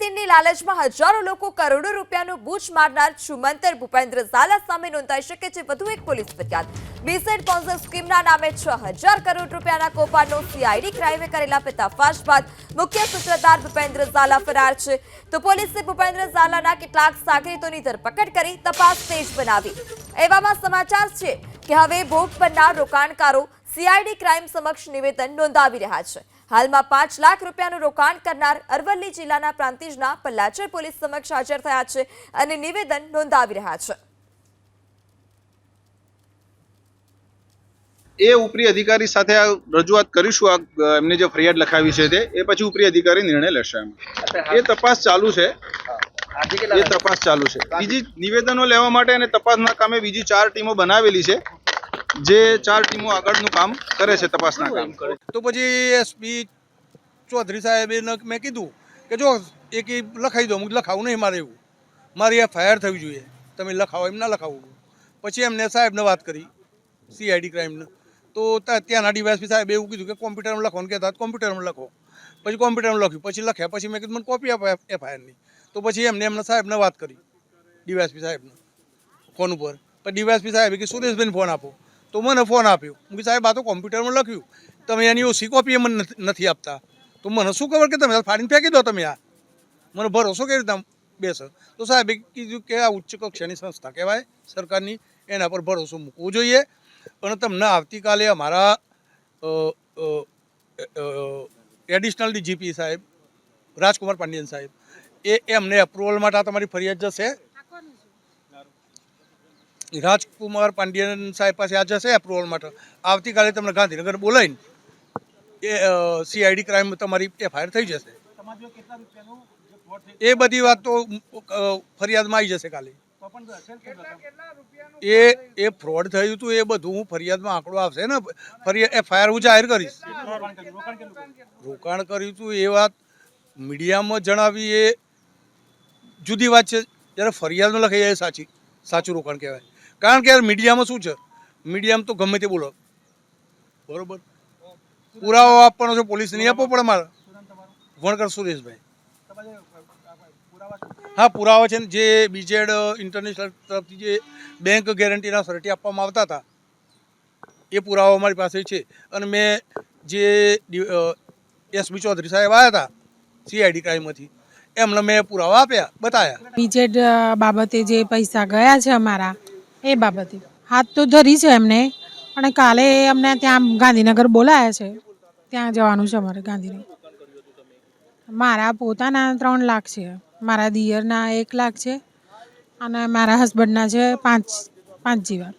તિનની લાલચમાં હજારો લોકો કરોડો રૂપિયાનું બૂચ મારનાર છુમંતર ભૂપેન્દ્ર ઝાલા સામે નોંધાઈ શકે છે વધુ એક પોલીસ ફરિયાદ. બીસેડ સ્પોન્સર સ્કીમના નામે છ હજાર કરોડ રૂપિયાના કૌભાંડનો સીઆઈડી ક્રાઇમે કરેલા પર્દાફાશ બાદ મુખ્ય સૂત્રધાર ભૂપેન્દ્ર ઝાલા ફરાર છે. તો પોલીસે ભૂપેન્દ્ર ઝાલાના કેટલાક સાગરીતોની ધરપકડ કરી તપાસ તેજ બનાવી. એવામાં સમાચાર છે કે હવે ભોગ પરના રોકાણકારો સીઆઈડી ક્રાઇમ સમક્ષ નિવેદન નોંધાવી રહ્યા છે. હાલમાં પાંચ લાખ રૂપિયાનું રોકાણ કરનાર અરવલ્લી જિલ્લાના પ્રાંતિજના પલ્લાચર પોલીસ સમક્ષ હાજર થયા છે અને નિવેદન નોંધાવી રહ્યા છે. એ ઉપરી અધિકારી સાથે આ રજૂઆત કરીશું આ એમને જે ફરિયાદ લખાવી છે તે એ પછી ઉપરી અધિકારી નિર્ણય લેશે એમ. એ તપાસ ચાલુ છે. એ તપાસ ચાલુ છે. બીજી નિવેદનો લેવા માટે અને તપાસના કામે બીજી ચાર ટીમો બનાવેલી છે. જે ચાર ટીમો આગળનું કામ કરે છે, તપાસના કામ કરે તો પછી એસપી ચૌધરી સાહેબે મેં કીધું કે જો એક લખાઈ દો, હું લખાવું નહીં મારે એવું. મારી એફઆઈઆર થવી જોઈએ. તમે લખાવો, એમ ના લખાવું પછી એમને સાહેબને વાત કરી સીઆઈડી ક્રાઇમને તા- ત્યાંના ડીવાયસપી સાહેબે એવું કીધું કે કોમ્પ્યુટરમાં લખો ને કહેતા કોમ્પ્યુટરમાં લખો. પછી કોમ્પ્યુટરમાં લખ્યું. પછી લખ્યા પછી મેં કીધું, મને કોપી આપો એફઆઈઆરની તો પછી એમને એમને સાહેબને વાત કરી ડીવાયસપી સાહેબને, ફોન ઉપર. પણ ડીવાયસપી સાહેબે કે, સુરેશભાઈને ફોન આપો. તો મને ફોન આપ્યો. હું કે સાહેબ, આ તો કોમ્પ્યુટરમાં લખ્યું. તમે એની ઓછી કોપી મને નથી- આપતા. તો મને શું ખબર કે તમે ફાડીને ફેંકી દો તમે આ? મને ભરોસો કેવી રીતે આમ બેસે? તો સાહેબે કીધું કે આ ઉચ્ચ કક્ષાની સંસ્થા કહેવાય સરકારની, એના પર ભરોસો મૂકવો જોઈએ. અને તમને આવતીકાલે અમારા એડિશનલ ડીજીપી સાહેબ, રાજકુમાર પાંડિયન સાહેબ, એ એમને અપ્રુવલ માટે આ તમારી ફરિયાદ જશે. રાજકુમાર પાંડિયન સાહેબ પાસે આ જશે એપ્રુવલ માટે. આવતીકાલે તમને ગાંધીનગર બોલાવીને એ સીઆઈડી ક્રાઇમ તમારી એફઆઈઆર થઈ જશે. એ બધી વાત તો ફરિયાદમાં આવી જશે કાલે. એ એ ફ્રોડ થયું હતું એ બધું હું ફરિયાદમાં આંકડો આવશે ને. ફરિયાદ એફઆઈઆર હું જાહેર કરીશ. રોકાણ કર્યું હતું એ વાત મીડિયામાં જણાવી, એ જુદી વાત છે. જ્યારે ફરિયાદમાં લખાઈ એ સાચી, સાચું રોકાણ કહેવાય. કારણ કે યાર મીડિયામાં શું છે? મીડિયામાં તો ગમે તે બોલો. બરોબર? પુરાવો આપવાનો છે પોલીસ નહીં આપવો પડે મારે. વણકર સુરેશભાઈ. હા, પુરાવા છે ને, જે બીજેડ ઇન્ટરનેશનલ તરફથી જે બેંક ગેરંટીના સર્ટી આપવામાં આવતા હતા, એ પુરાવા અમારી પાસે છે. અને મેં જે એસબી ચૌધરી સાહેબ આવ્યા હતા સીઆઈડી ક્રાઇમમાંથી એમને મેં પુરાવા આપ્યા બતાવ્યા બીજેડ બાબતે જે પૈસા ગયા છે અમારા એ બાબતે. હાથ તો ધરી છે એમને, પણ કાલે અમને ત્યાં ગાંધીનગર બોલાયા છે. ત્યાં જવાનું છે અમારે ગાંધીનગર. મારા પોતાના ત્રણ લાખ છે. મારા દિયરના એક લાખ છે. અને મારા હસબન્ડના છે પાંચ પાંચ જેવા.